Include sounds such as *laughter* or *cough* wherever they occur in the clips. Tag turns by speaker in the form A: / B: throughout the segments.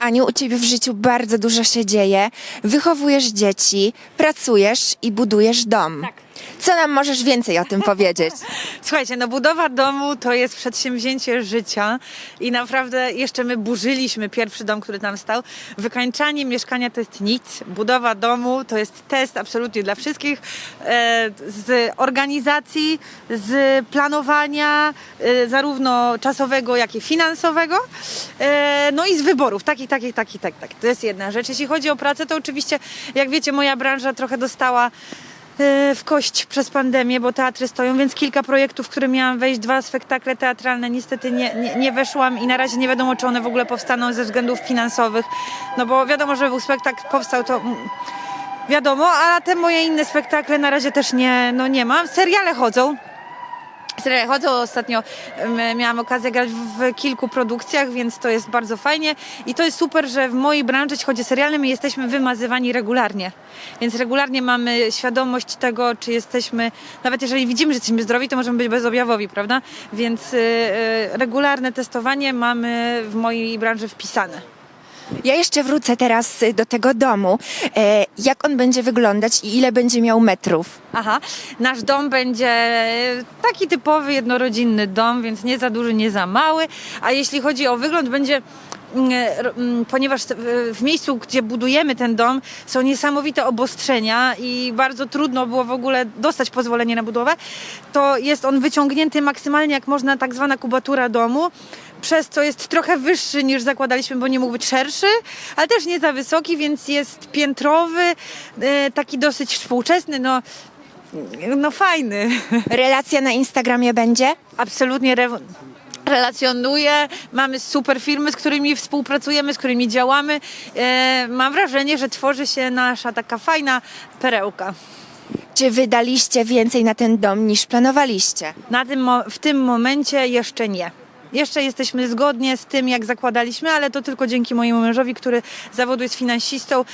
A: Aniu, u ciebie w życiu bardzo dużo się dzieje. Wychowujesz dzieci, pracujesz i budujesz dom.
B: Tak.
A: Co nam możesz więcej o tym powiedzieć? *laughs*
B: Słuchajcie, no budowa domu to jest przedsięwzięcie życia i naprawdę jeszcze my burzyliśmy pierwszy dom, który tam stał. Wykańczanie mieszkania to jest nic. Budowa domu to jest test absolutnie dla wszystkich. E, z organizacji, z planowania, e, zarówno czasowego, jak i finansowego. E, no i z wyborów, takich, takich, takich, tak, tak. To jest jedna rzecz. Jeśli chodzi o pracę, to oczywiście, jak wiecie, moja branża trochę dostała w kość przez pandemię, bo teatry stoją, więc kilka projektów, w które miałam wejść, dwa spektakle teatralne, niestety nie, nie, nie weszłam i na razie nie wiadomo, czy one w ogóle powstaną ze względów finansowych, no bo wiadomo, że był spektakl powstał, to mm, wiadomo, a te moje inne spektakle na razie też nie, no nie mam. Seriale chodzą, Chodzą. Ostatnio miałam okazję grać w kilku produkcjach, więc to jest bardzo fajnie. I to jest super, że w mojej branży, jeśli chodzi o seriale, my jesteśmy wymazywani regularnie. Więc regularnie mamy świadomość tego, czy jesteśmy, nawet jeżeli widzimy, że jesteśmy zdrowi, to możemy być bezobjawowi, prawda? Więc y, y, regularne testowanie mamy w mojej branży wpisane.
A: Ja jeszcze wrócę teraz y, do tego domu. E, jak on będzie wyglądać i ile będzie miał metrów?
B: Aha, nasz dom będzie taki typowy jednorodzinny dom, więc nie za duży, nie za mały. A jeśli chodzi o wygląd, będzie. mm, ro- mm, Ponieważ w- w miejscu, gdzie budujemy ten dom, są niesamowite obostrzenia i bardzo trudno było w ogóle dostać pozwolenie na budowę, to jest on wyciągnięty maksymalnie jak można, tak zwana kubatura domu, przez co jest trochę wyższy niż zakładaliśmy, bo nie mógł być szerszy, ale też nie za wysoki, więc jest piętrowy, e, taki dosyć współczesny. No, no fajny. *laughs*
A: Relacja na Instagramie będzie?
B: Absolutnie re relacjonuję. Mamy super firmy, z którymi współpracujemy, z którymi działamy. E, mam wrażenie, że tworzy się nasza taka fajna perełka.
A: Czy wydaliście więcej na ten dom niż planowaliście?
B: Na tym w tym momencie jeszcze nie. Jeszcze jesteśmy zgodnie z tym, jak zakładaliśmy, ale to tylko dzięki mojemu mężowi, który zawodu jest finansistą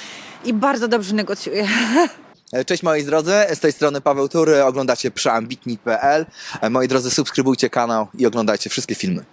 B: i bardzo dobrze negocjuje.
C: E, Cześć moi drodzy, z tej strony Paweł Tury, oglądacie przeambitni.pl. E, Moi drodzy, subskrybujcie kanał i oglądajcie wszystkie filmy.